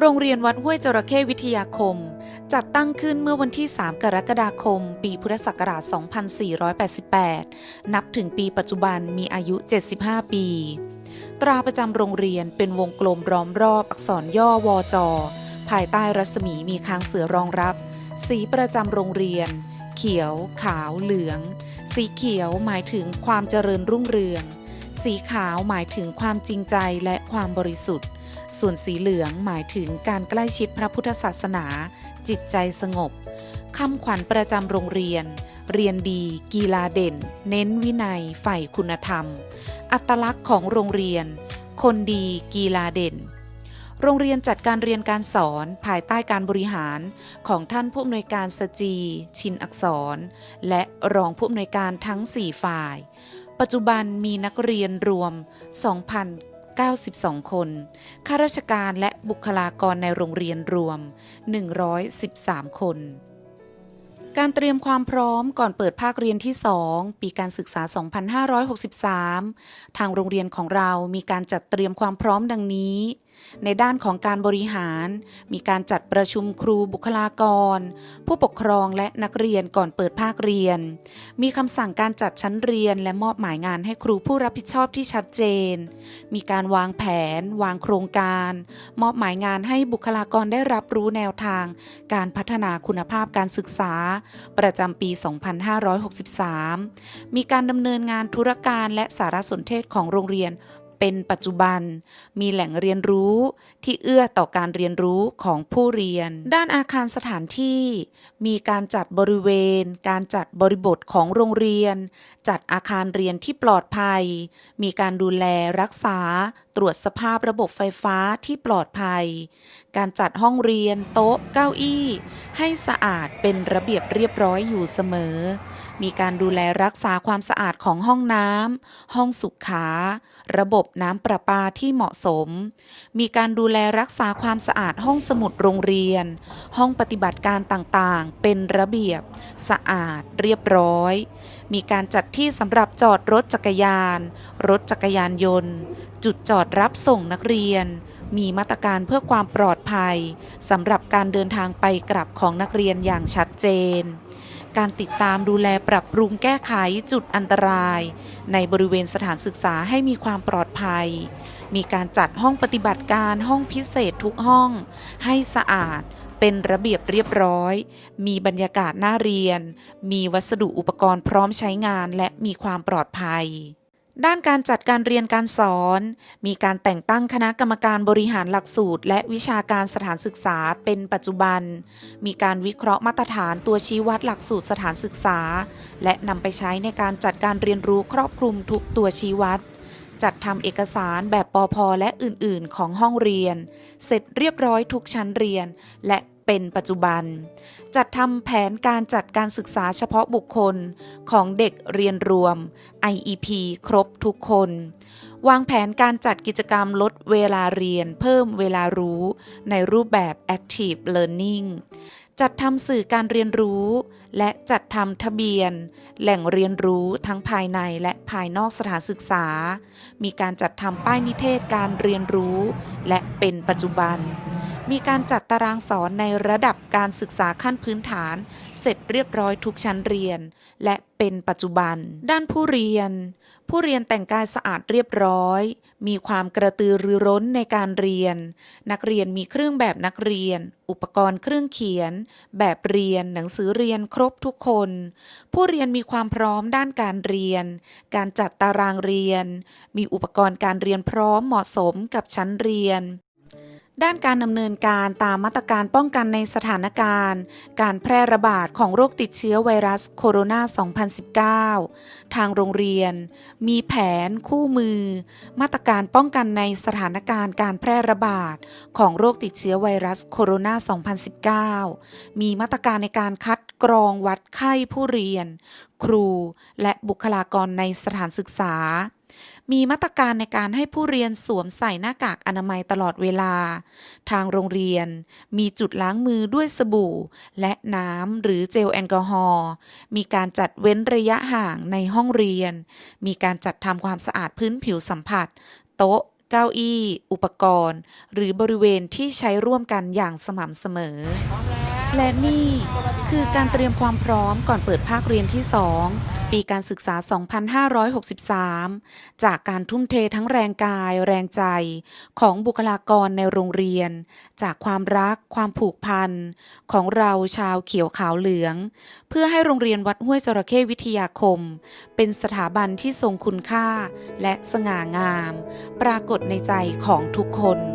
โรงเรียนวัดห้วยจระเข้วิทยาคม จัดตั้งขึ้นเมื่อวันที่ 3 กรกฎาคม ปีพุทธศักราช 2488 นับถึงปีปัจจุบันมีอายุ 75 ปี ตราประจำโรงเรียนเป็นวงกลมล้อมรอบอักษรย่อวอจอ ภายใต้รัศมีมีค้างเสือรองรับ สีประจำโรงเรียน เขียว ขาว เหลือง สีเขียวหมายถึงความเจริญรุ่งเรือง สีขาวหมายถึงความจริงใจและความบริสุทธิ์ ส่วนสีเหลืองหมายถึงการใกล้ชิดพระพุทธศาสนา จิตใจสงบคำขวัญประจำโรงเรียน เรียนดี กีฬาเด่น เน้นวินัยใฝ่คุณธรรม อัตลักษณ์ของโรงเรียน คนดี กีฬาเด่น โรงเรียนจัดการเรียนการสอนภายใต้การบริหารของท่านผู้อำนวยการสจี ชินอักษร และรองผู้อำนวยการทั้ง 4 ฝ่าย ปัจจุบันมีนักเรียนรวม 92 คน ข้าราชการและบุคลากรในโรงเรียนรวม 113 คน การเตรียมความพร้อมก่อนเปิดภาคเรียนที่ 2 ปีการศึกษา 2563 ทางโรงเรียนของเรามีการจัดเตรียมความพร้อมดังนี้ ในด้านของการบริหาร มีการจัดประชุมครูบุคลากร ผู้ปกครองและนักเรียนก่อนเปิดภาคเรียน มีคำสั่งการจัดชั้นเรียนและมอบหมายงานให้ครูผู้รับผิดชอบที่ชัดเจน มีการวางแผน วางโครงการ มอบหมายงานให้บุคลากรได้รับรู้แนวทาง การพัฒนาคุณภาพการศึกษา ประจำปี 2563 มีการดำเนินงานธุรการและสารสนเทศของโรงเรียน เป็นปัจจุบัน มีแหล่งเรียนรู้ที่เอื้อต่อการเรียนรู้ของผู้เรียน ด้านอาคารสถานที่ มีการจัดบริเวณ การจัดบริบทของโรงเรียน จัดอาคารเรียนที่ปลอดภัย มีการดูแลรักษา ตรวจสภาพระบบไฟฟ้าที่ปลอดภัย การจัดห้องเรียน โต๊ะ เก้าอี้ ให้สะอาดเป็นระเบียบเรียบร้อยอยู่เสมอ มีการดูแลรักษาความสะอาดของห้องน้ำห้องสุขา ระบบน้ำประปาที่เหมาะสม มีการดูแลรักษาความสะอาดห้องสมุดโรงเรียน ห้องปฏิบัติการต่างๆ เป็นระเบียบ สะอาดเรียบร้อย มีการจัดที่สำหรับจอดรถจักรยาน รถจักรยานยนต์ จุดจอดรับส่งนักเรียนมีมาตรการเพื่อความปลอดภัยสำหรับการเดินทางไปกลับของนักเรียนอย่างชัดเจน การติดตามดูแลปรับปรุงแก้ไขจุดอันตราย ในบริเวณสถานศึกษาให้มีความปลอดภัย มีการจัดห้องปฏิบัติการห้องพิเศษทุกห้อง ให้สะอาดเป็นระเบียบเรียบร้อย มีบรรยากาศน่าเรียน มีวัสดุอุปกรณ์พร้อมใช้งานและมีความปลอดภัย ด้านการจัดการเรียนการสอน มีการแต่งตั้งคณะกรรมการบริหารหลักสูตร และวิชาการสถานศึกษาเป็นปัจจุบัน มีการวิเคราะห์มาตรฐานตัวชี้วัดหลักสูตรสถานศึกษา และนำไปใช้ในการจัดการเรียนรู้ครอบคลุมทุกตัวชี้วัด จัดทำเอกสารแบบปอพและอื่น ๆ ของห้องเรียน เสร็จเรียบร้อยทุกชั้นเรียน และ เป็นปัจจุบัน จัดทำแผนการจัดการศึกษาเฉพาะบุคคลของเด็กเรียนรวม IEP ครบทุกคน วางแผนการจัดกิจกรรมลดเวลาเรียน เพิ่มเวลารู้ ในรูปแบบ Active Learning จัดทำสื่อการเรียนรู้ และจัดทำทะเบียน แหล่งเรียนรู้ทั้งภายในและภายนอกสถานศึกษา มีการจัดทำป้ายนิเทศการเรียนรู้ และเป็นปัจจุบัน มีการจัดตารางสอนในระดับการศึกษาขั้นพื้นฐาน เสร็จเรียบร้อยทุกชั้นเรียน และเป็นปัจจุบัน ด้านผู้เรียน ผู้เรียนแต่งกายสะอาดเรียบร้อย มีความกระตือรือร้นในการเรียน นักเรียนมีเครื่องแบบนักเรียน อุปกรณ์เครื่องเขียน แบบเรียน หนังสือเรียนครบทุกคน ผู้เรียนมีความพร้อมด้านการเรียน การจัดตารางเรียน มีอุปกรณ์การเรียนพร้อมเหมาะสมกับชั้นเรียน ด้านการดำเนินการตามมาตรการป้องกันในสถานการณ์ การแพร่ระบาดของโรคติดเชื้อไวรัสโคโรนา 2019 ทางโรงเรียน มีแผนคู่มือ มาตรการป้องกันในสถานการณ์การแพร่ระบาดของโรคติดเชื้อไวรัสโคโรนา 2019 มีมาตรการในการคัดกรองวัดไข้ผู้เรียน ครูและบุคลากรในสถานศึกษา มีมาตรการในการให้ผู้เรียนสวมใส่หน้ากากอนามัยตลอดเวลา ทางโรงเรียนมีจุดล้างมือด้วยสบู่ และน้ำหรือเจลแอลกอฮอล์ มีการจัดเว้นระยะห่างในห้องเรียน มีการจัดทำความสะอาดพื้นผิวสัมผัส โต๊ะ เก้าอี้ อุปกรณ์ หรือบริเวณที่ใช้ร่วมกันอย่างสม่ำเสมอ และนี่คือการเตรียมความพร้อมก่อนเปิดภาคเรียนที่ 2 ปีการศึกษา 2563 จากการทุ่มเททั้งแรงกาย แรงใจ ของบุคลากรในโรงเรียน จากความรัก ความผูกพัน ของเราชาวเขียวขาวเหลือง เพื่อให้โรงเรียนวัดห้วยจระเข้วิทยาคม เป็นสถาบันที่ทรงคุณค่า และสง่างาม ปรากฏในใจของทุกคน